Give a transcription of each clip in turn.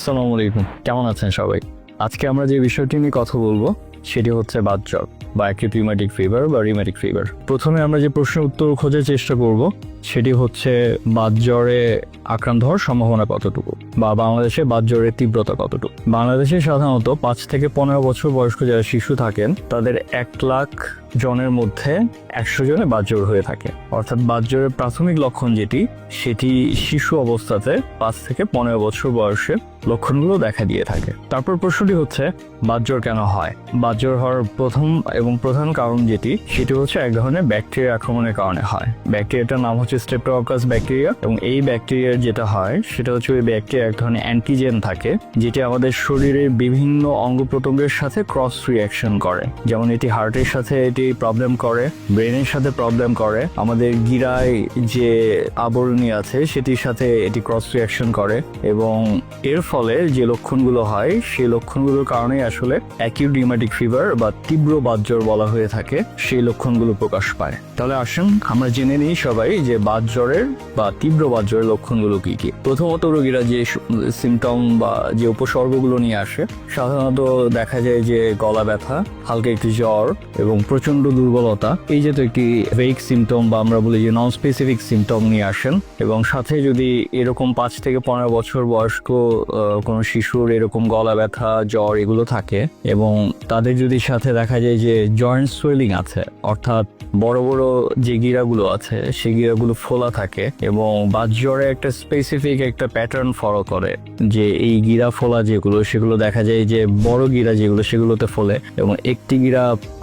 আসসালামু আলাইকুম। কেমন আছেন সবাই? আজকে আমরা যে বিষয়টি নিয়ে কথা বলব, সেটি হচ্ছে বাদ জ্বর বা অ্যাকিউট রিউম্যাটিক ফিভার বা রিউম্যাটিক ফিভার প্রথমে আমরা যে প্রশ্নের উত্তর খোঁজার চেষ্টা করব, সেটি হচ্ছে বাত জ্বরে আক্রান্ত হওয়ার সম্ভাবনা কতটুকু বা বাংলাদেশে বাত জ্বরের তীব্রতা কতটুকু? বাংলাদেশে সাধারণত পাঁচ থেকে পনেরো বছর বয়স্ক যারা শিশু থাকেন, তাদের এক লাখ জনের মধ্যে একশো জনে বাদ বাতজ্বর হয়ে থাকে। অর্থাৎ বাদ বাতজ্বরের প্রাথমিক লক্ষণ যেটি, সেটি শিশু অবস্থাতে পাঁচ থেকে পনেরো বছর বয়সে লক্ষণগুলো দেখা দিয়ে থাকে। তারপর প্রশ্নটি হচ্ছে, বাদ বাতজ্বর কেন হয়? বাদ বাতজ্বর হওয়ার প্রথম এবং প্রধান কারণ যেটি, সেটি হচ্ছে এক ধরনের ব্যাকটেরিয়া আক্রমণের কারণে হয়। ব্যাকটেরিয়াটার নাম হচ্ছে স্টেপ্টোকাস ব্যাকটেরিয়া এবং এই ব্যাকটেরিয়ার যেটা হয়, সেটা হচ্ছে ওই ব্যাকটেরিয়া এক ধরনের অ্যান্টিজেন থাকে, যেটি আমাদের শরীরের বিভিন্ন অঙ্গ প্রত্যঙ্গের সাথে ক্রস রিয়াকশন করে। যেমন এটি হার্টের সাথে এটি প্রবলেম করে ব্রেনের সাথে প্রবলেম করে, আমাদের গিরায় যে আবরণী আছে, সেটির সাথে এটি ক্রস রিয়াকশন করে এবং এর ফলে যে লক্ষণগুলো হয়, সেই লক্ষণগুলোর কারণে আসলে অ্যাকিউট ফিভার বা তীব্র বাতজ্বর বলা হয়ে থাকে, সেই লক্ষণগুলো প্রকাশ পায়। তাহলে আসুন, আমরা জেনে নিই সবাই যে বাত জ্বরের বা তীব্র বাত জ্বরের লক্ষণগুলো কি কি। প্রথমত রোগীরা যে সিমটম বা যে উপসর্গগুলো নিয়ে আসে, সাধারণত দেখা যায় যে গলা ব্যথা, হালকা একটি জ্বর এবং প্রচণ্ড দুর্বলতা। এই যে তো একটি ভেইক সিমটম বা আমরা বলি যে নন স্পেসিফিক সিমটম নিয়ে আসেন এবং সাথে যদি এরকম পাঁচ থেকে পনেরো বছর বয়স্ক কোনো শিশুর এরকম গলা ব্যথা, জ্বর এগুলো থাকে এবং তাদের যদি সাথে দেখা যায় যে জয়েন্ট সোয়েলিং আছে, অর্থাৎ বড় বড় যে গিরাগুলো আছে সেই গিরাগুলো ফোলা থাকে এবং বাতজ্বরে একটা স্পেসিফিক একটা প্যাটার্ন ফলো করে যে এই গিরা ফোলা যেগুলো, সেগুলো দেখা যায় যে বড় গিরা যেগুলো, সেগুলোতে ফলে এবং একটি গিরা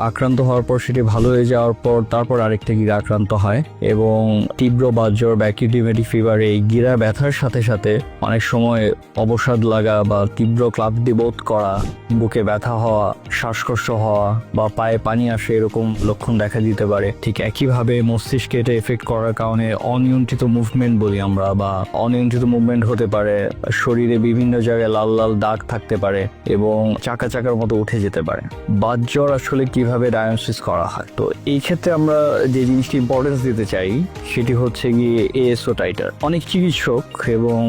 আক্রান্ত হওয়ার পর সেটি ভালো হয়ে যাওয়ার পর তারপর আরেকটি গিরা আক্রান্ত হয় এবং তীব্র বাতজ্বর ব্যাকিউটিমেটিক ফিভার এই গিরা ব্যথার সাথে সাথে অনেক সময় অবসাদ লাগা বা তীব্র ক্লান্তি বোধ করা, বুকে ব্যথা হওয়া, শ্বাসকষ্ট হওয়া বা পায়ে পানি আসে এরকম লক্ষণ দেখা দিতে পারে। ঠিক একইভাবে মস্তিষ্কে এটা এফেক্ট করার কারণে অনিয়ন্ত্রিত মুভমেন্ট বলি আমরা বা অনিয়ন্ত্রিত মুভমেন্ট হতে পারে, শরীরে বিভিন্ন জায়গায় লাল লাল দাগ থাকতে পারে এবং চাকা চাকার মতো উঠে যেতে পারে। বাতজ্বর আসলে কীভাবে ডায়াগনোসিস করা হয়? তো এই ক্ষেত্রে আমরা যে জিনিসটি ইম্পর্টেন্স দিতে চাই, সেটি হচ্ছে গিয়ে এএসও টাইটার অনেক চিকিৎসক এবং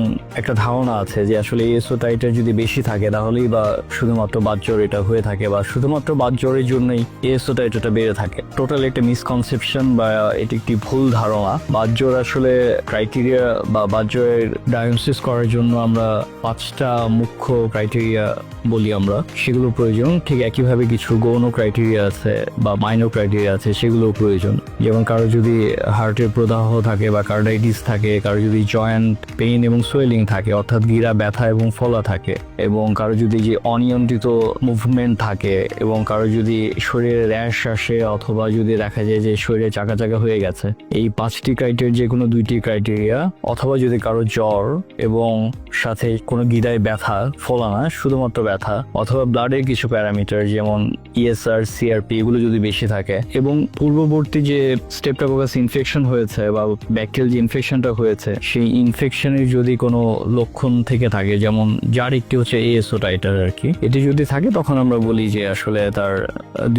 একটা ধারণা আছে যে আসলে এএসও টাইটার যদি বেশি থাকে তাহলেই বা শুধুমাত্র বাতজ্বর এটা হয়ে থাকে বা শুধুমাত্র বাতজ্বরের জন্যই এএসও টাইটারটা বেড়ে থাকে। টোটাল একটা মিসকনসেপশন বা এটি একটি ভুল ধারণা। বাতজ্বর আসলে ক্রাইটেরিয়া বা বাতজ্বরের ডায়াগনোসিস করার জন্য আমরা পাঁচটা মুখ্য ক্রাইটেরিয়া বলি আমরা। সেগুলো প্রয়োজন। ঠিক একইভাবে কিছু গৌণ ক্রাইটেরিয়া আছে বা মাইনর ক্রাইটেরিয়া আছে সেগুলোও প্রয়োজন। যেমন কারও যদি হার্টের প্রদাহ থাকে বা কার্ডাইটিস থাকে, কারও যদি জয়েন্ট পেইন এবং সোয়েলিং থাকে, অর্থাৎ গিরা, ব্যথা এবং ফলা থাকে, এবং কারও যদি যে অনিয়ন্ত্রিত মুভমেন্ট থাকে, এবং কারও যদি শরীরে র্যাশ আসে অথবা যদি দেখা যায় যে শরীরে চাকা চাকা হয়ে গেছে এই পাঁচটি ক্রাইটেরিয়া যে কোনো দুইটি ক্রাইটেরিয়া অথবা যদি কারও জ্বর এবং সাথে কোনো গিরায় ব্যথা ফলা না শুধুমাত্র ব্যথা অথবা ব্লাডের কিছু প্যারামিটার যেমন E ইএসআর সিআরপি এগুলো যদি বেশি থাকে এবং পূর্ববর্তী যে স্টেপটাকোকাস ইনফেকশন হয়েছে বা ব্যাকটেরিয়াল যে ইনফেকশনটা হয়েছে সেই ইনফেকশনের যদি কোনো লক্ষণ থেকে থাকে যেমন যার একটি হচ্ছে এএসও টাইটার আর কি এটি যদি থাকে তখন আমরা বলি যে আসলে তার আহ,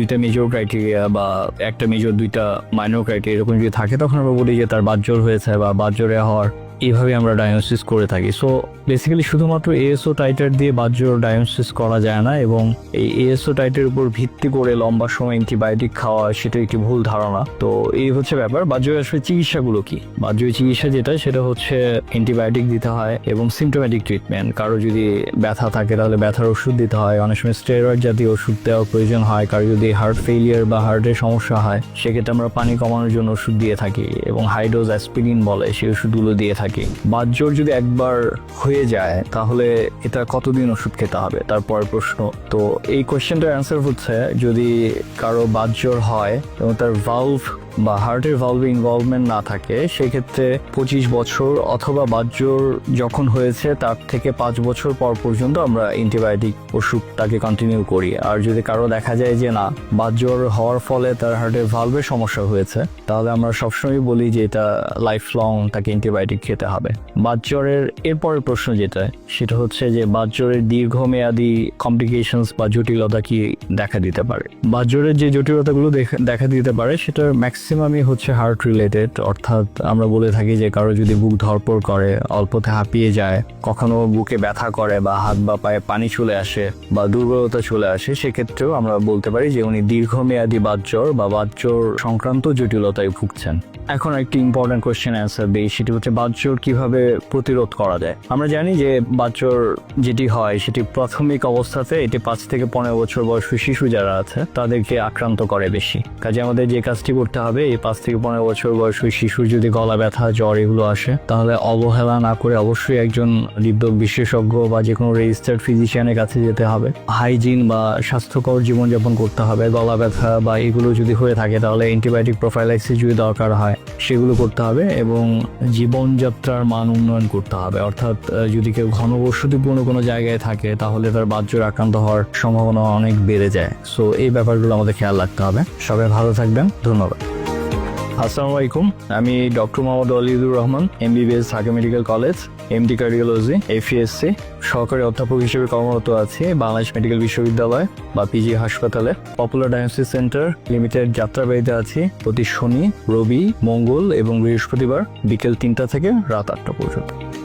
দুইটা মেজর ক্রাইটেরিয়া বা একটা মেজর দুইটা মাইনর ক্রাইটেরিয়া এরকম যদি থাকে, তখন আমরা বলি যে তার বাদ জোর হয়েছে বা বাদ জোরে হওয়ার এইভাবে আমরা ডায়াগনোসিস করে থাকি। সো বেসিক্যালি শুধুমাত্র এএসও টাইটার দিয়ে বাহ্যর ডায়াগনোসিস করা যায় না এবং এই এএসও টাইটের উপর ভিত্তি করে লম্বা সময় অ্যান্টিবায়োটিক খাওয়া সেটা একটি ভুল ধারণা। তো এই হচ্ছে ব্যাপার। বাহ্যের আসলে চিকিৎসাগুলো কি? বাহ্যের চিকিৎসা যেটা, সেটা হচ্ছে অ্যান্টিবায়োটিক দিতে হয় এবং সিমটোম্যাটিক ট্রিটমেন্ট কারও যদি ব্যথা থাকে তাহলে ব্যথার ওষুধ দিতে হয়। অনেক সময় স্টেরয়েড জাতীয় ওষুধ দেওয়ার প্রয়োজন হয়। কারও যদি হার্ট ফেলিয়ার বা হার্টের সমস্যা হয়, সেক্ষেত্রে আমরা পানি কমানোর জন্য ওষুধ দিয়ে থাকি এবং হাইডোজ অ্যাসপিরিন বলে সেই ওষুধগুলো দিয়ে থাকি। বাহ্যর যদি একবার হয়ে যায়, তাহলে এটা কতদিন ওষুধ খেতে হবে? তারপর প্রশ্ন। তো এই কোয়েশ্চেনটার অ্যান্সার হচ্ছে, যদি কারও বাহ্যর হয় এবং তার ভালভ বা হার্টের ভালভে ইনভলভমেন্ট না থাকে, সেক্ষেত্রে পঁচিশ বছর অথবা বাহ্যর যখন হয়েছে, তার থেকে পাঁচ বছর পর পর্যন্ত আমরা অ্যান্টিবায়োটিক ওষুধ তাকে কন্টিনিউ করি। আর যদি কারও দেখা যায় যে না, বাহ্যর হওয়ার ফলে তার হার্টের ভালভের সমস্যা হয়েছে, তাহলে আমরা সবসময় বলি যে এটা লাইফ লং তাকে অ্যান্টিবায়োটিক খেতে হবে। বাহ্যরের এরপরের প্রশ্ন যেটা, সেটা হচ্ছে যে বাহ্যরের দীর্ঘমেয়াদী কমপ্লিকেশনস বা জটিলতা কি দেখা দিতে পারে? বাহ্যরের যে জটিলতাগুলো দেখা- দিতে পারে, সেটার ম্যাক্সিমাম ম্যাক্সিমামই হচ্ছে হার্ট রিলেটেড অর্থাৎ আমরা বলে থাকি যে কারও যদি বুক ধরপড় করে, অল্পতে হাঁপিয়ে যায়, কখনো বুকে ব্যথা করে বা হাত বা পায়ে পানি চলে আসে বা দুর্বলতা চলে আসে, সেক্ষেত্রেও আমরা বলতে পারি যে উনি দীর্ঘমেয়াদী বাতজ্বর বা বাতজ্বর সংক্রান্ত জটিলতায় ভুগছেন। এখন একটি ইম্পর্টেন্ট কোয়েশ্চেন অ্যান্সার দিই, সেটি হচ্ছে বাতজ্বর কীভাবে প্রতিরোধ করা যায়? আমরা জানি যে বাতজ্বর যেটি হয়, সেটি প্রাথমিক অবস্থাতে এটি পাঁচ থেকে পনেরো বছর বয়সী শিশু যারা আছে, তাদেরকে আক্রান্ত করে বেশি। কাজে আমাদের যে কাজটি করতে হবে, এই পাঁচ থেকে পনেরো বছর বয়সী শিশুর যদি গলা ব্যথা, জ্বর এগুলো আসে, তাহলে অবহেলা না করে অবশ্যই একজন হৃদরোগ বিশেষজ্ঞ বা যে কোনো রেজিস্টার্ড ফিজিশিয়ানের কাছে যেতে হবে। হাইজিন বা স্বাস্থ্যকর জীবনযাপন করতে হবে। গলা ব্যথা বা এগুলো যদি হয়ে থাকে, তাহলে অ্যান্টিবায়োটিক প্রোফাইলাইসিস যদি দরকার হয় সেগুলো করতে হবে এবং জীবনযাত্রার মান উন্নয়ন করতে হবে। অর্থাৎ যদি কেউ ঘনবসতিপূর্ণ কোনো জায়গায় থাকে, তাহলে তার বাহ্যর আক্রান্ত হওয়ার সম্ভাবনা অনেক বেড়ে যায়। সো এই ব্যাপারগুলো আমাদের খেয়াল রাখতে হবে। সবাই ভালো থাকবেন। ধন্যবাদ। আসসালামু আলাইকুম। আমি doctor Mohammad Alidur Rahman M MBBS Dhaka medical college M D cardiology এফিএসসি সহকারী অধ্যাপক হিসেবে কর্মরত আছি বাংলাদেশ মেডিকেল বিশ্ববিদ্যালয় বা পিজি হাসপাতালে। পপুলার ডায়াগনোসিস সেন্টার লিমিটেড যাত্রাবাড়িতে আছি। প্রতি শনি, রবি, মঙ্গল এবং বৃহস্পতিবার বিকেল তিনটা থেকে রাত আটটা পর্যন্ত।